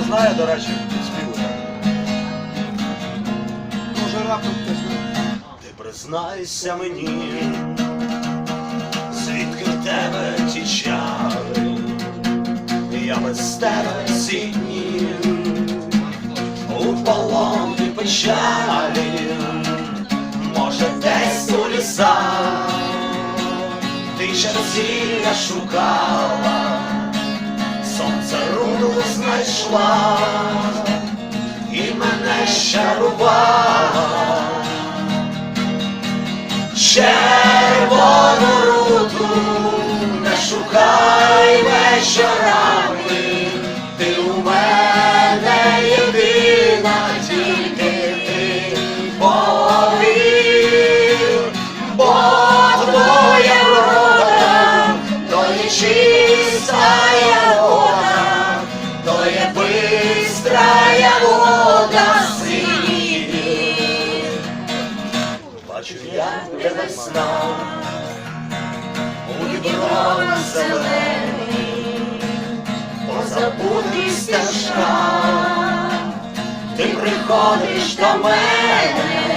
знає, до речі, співу. Може раптом хтось знає. Ти признайся мені, звідки в тебе ті чари, я без тебе ці дні у полоні печалі, може десь у лісах ти черзілля шукала, сонце руду знайшла і мене щарувала. Тебе знав, у дібровах зелений, позабутий стежка, ти приходиш до мене,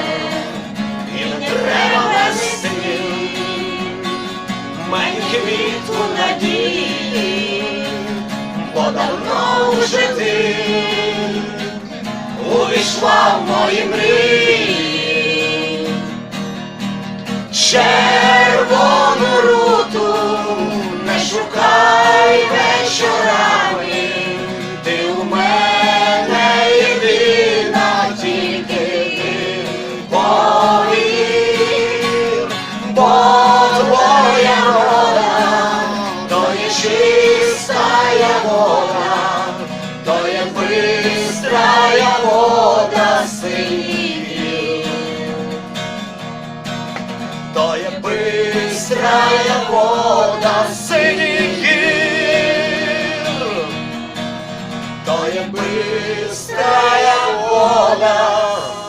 і не треба нести мені квітку надії, бо давно вже ти увійшла в мої мрії. быстрая вода синих гір, то є быстрая вода.